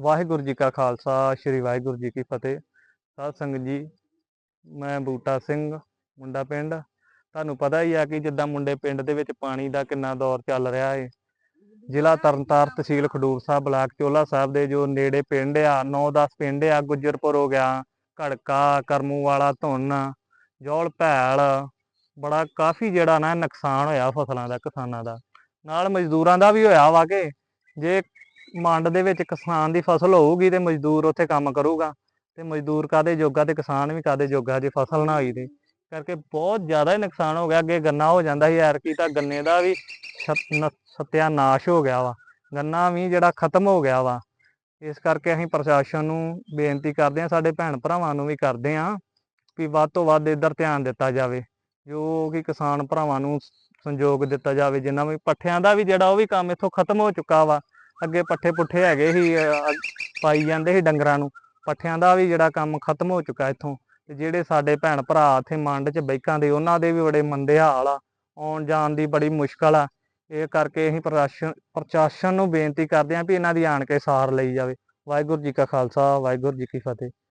ਵਾਹਿਗੁਰੂ ਜੀ ਕਾ ਖਾਲਸਾ, ਸ੍ਰੀ ਵਾਹਿਗੁਰੂ ਜੀ ਕੀ ਫਤਿਹ। ਸਾਧ ਸੰਗਤ ਜੀ, ਮੈਂ ਬੂਟਾ ਸਿੰਘ, ਮੁੰਡਾ ਪਿੰਡ। ਤੁਹਾਨੂੰ ਪਤਾ ਹੀ ਆ ਕਿ ਜਿੱਦਾਂ ਮੁੰਡੇ ਪਿੰਡ ਦੇ ਵਿੱਚ ਪਾਣੀ ਦਾ ਕਿੰਨਾ ਦੌਰ ਚੱਲ ਰਿਹਾ ਏ। ਜ਼ਿਲ੍ਹਾ ਤਰਨਤਾਰ ਤਹਿਸੀਲ ਖਡੂਰ ਸਾਹਿਬ, ਬਲਾਕ ਚੋਲਾ ਸਾਹਿਬ ਦੇ ਜੋ ਨੇੜੇ ਪਿੰਡ ਆ 9-10 ਪਿੰਡ ਆ, ਗੁੱਜਰਪੁਰ ਹੋ ਗਿਆ, ਘੜਕਾ ਕਰਮੂ ਵਾਲਾ ਧੁੰਨ, ਜੋਲ ਭੈਲ, ਬੜਾ ਕਾਫੀ ਜਿਹੜਾ ਨਾ ਨੁਕਸਾਨ ਹੋਇਆ ਫਸਲਾਂ ਦਾ, ਕਿਸਾਨਾਂ ਦਾ। ਨਾਲ ਮਜ਼ਦੂਰਾਂ ਦਾ ਵੀ ਹੋਇਆ ਵਾ ਕਿ ਜੇ ਮੰਡ ਦੇ ਵਿੱਚ ਕਿਸਾਨ ਦੀ ਫਸਲ ਹੋਊਗੀ ਤੇ ਮਜ਼ਦੂਰ ਉੱਥੇ ਕੰਮ ਕਰੂਗਾ। ਤੇ ਮਜ਼ਦੂਰ ਕਾਦੇ ਜੋਗਾ ਤੇ ਕਿਸਾਨ ਵੀ ਕਾਦੇ ਜੋਗਾ, ਜੇ ਫਸਲ ਨਾ ਹੋਈ ਤੇ। ਕਰਕੇ ਬਹੁਤ ਜ਼ਿਆਦਾ ਹੀ ਨੁਕਸਾਨ ਹੋ ਗਿਆ, ਅੱਗੇ ਗੰਨਾ ਹੋ ਜਾਂਦਾ ਸੀ ਐਰਕੀ ਤਾਂ ਗੰਨੇ ਦਾ ਵੀ ਛਤ- ਨ- ਸਤਿਆਨਾਸ਼ ਹੋ ਗਿਆ ਵਾ। ਗੰਨਾ ਵੀ ਜਿਹੜਾ ਖਤਮ ਹੋ ਗਿਆ ਵਾ। ਇਸ ਕਰਕੇ ਅਸੀਂ ਪ੍ਰਸ਼ਾਸਨ ਨੂੰ ਬੇਨਤੀ ਕਰਦੇ ਹਾਂ, ਸਾਡੇ ਭੈਣ ਭਰਾਵਾਂ ਨੂੰ ਵੀ ਕਰਦੇ ਹਾਂ, ਵੀ ਵੱਧ ਤੋਂ ਵੱਧ ਇੱਧਰ ਧਿਆਨ ਦਿੱਤਾ ਜਾਵੇ। ਜੋ ਕਿ ਕਿਸਾਨ ਭਰਾਵਾਂ ਨੂੰ ਸੰਯੋਗ ਦਿੱਤਾ ਜਾਵੇ, ਜਿੰਨਾ ਵੀ ਪੱਠਿਆਂ ਦਾ ਵੀ ਜਿਹੜਾ ਉਹ ਵੀ ਕੰਮ ਇੱਥੋਂ ਖਤਮ ਹੋ ਚੁੱਕਾ ਵਾ। ਅੱਗੇ ਪੱਠੇ ਪੁੱਠੇ ਹੈਗੇ ਸੀ ਪਾਈ ਜਾਂਦੇ ਸੀ ਡੰਗਰਾਂ ਨੂੰ। ਪੱਠਿਆਂ ਦਾ ਵੀ ਜਿਹੜਾ ਕੰਮ ਖਤਮ ਹੋ ਚੁੱਕਾ ਇੱਥੋਂ। ਤੇ ਜਿਹੜੇ ਸਾਡੇ ਭੈਣ ਭਰਾ ਇੱਥੇ ਮੰਡ 'ਚ ਬੈਕਾਂ ਦੇ, ਉਹਨਾਂ ਦੇ ਵੀ ਬੜੇ ਮੰਦੇ ਹਾਲ ਆ। ਆਉਣ ਜਾਣ ਦੀ ਬੜੀ ਮੁਸ਼ਕਲ ਆ। ਇਹ ਕਰਕੇ ਅਸੀਂ ਪ੍ਰਸ਼ਾਸਨ ਪ੍ਰਸ਼ਾਸਨ ਨੂੰ ਬੇਨਤੀ ਕਰਦੇ ਹਾਂ ਵੀ ਇਹਨਾਂ ਦੀ ਆਣ ਕੇ ਸਾਰ ਲਈ ਜਾਵੇ। ਵਾਹਿਗੁਰੂ ਜੀ ਕਾ ਖਾਲਸਾ, ਵਾਹਿਗੁਰੂ ਜੀ ਕੀ ਫਤਿਹ।